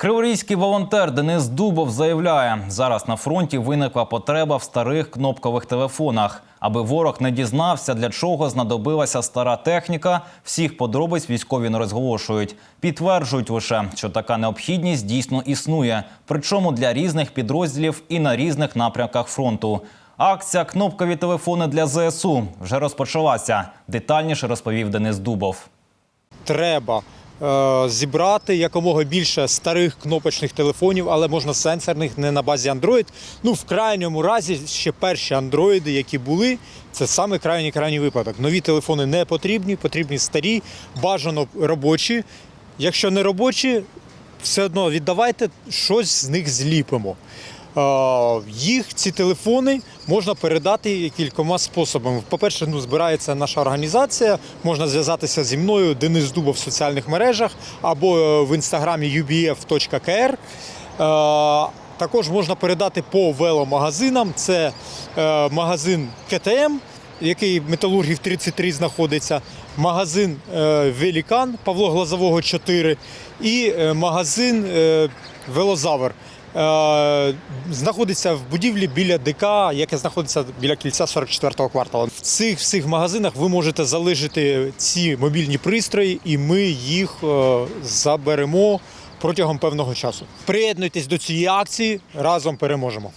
Криворізький волонтер Денис Дубов заявляє, зараз на фронті виникла потреба в старих кнопкових телефонах. Аби ворог не дізнався, для чого знадобилася стара техніка, всіх подробиць військові не розголошують. Підтверджують лише, що така необхідність дійсно існує, причому для різних підрозділів і на різних напрямках фронту. Акція Кнопкові телефони для ЗСУ вже розпочалася. Детальніше розповів Денис Дубов. треба зібрати якомога більше старих кнопочних телефонів, але можна сенсорних не на базі Android. Ну, в крайньому разі, ще перші андроїди, які були, це саме крайній крайній випадок. Нові телефони не потрібні, потрібні старі, бажано робочі. Якщо не робочі, все одно віддавайте, щось з них зліпимо. Е, Їх ці телефони можна передати кількома способами. По-перше, ну, збирається наша організація. Можна зв'язатися зі мною Денис Дуба в соціальних мережах або е, в інстаграмі ubf.kr. Е, Також можна передати по веломагазинам. Це магазин КТМ, який металургів 33 знаходиться, магазин е, Велікан Павло Глазового 4 і е, магазин е, Велозавр. Знаходиться в будівлі біля ДК, яке знаходиться біля кільця 44-го кварталу. В цих всіх магазинах ви можете залишити ці мобільні пристрої, і ми їх заберемо протягом певного часу. Приєднуйтесь до цієї акції, разом переможемо.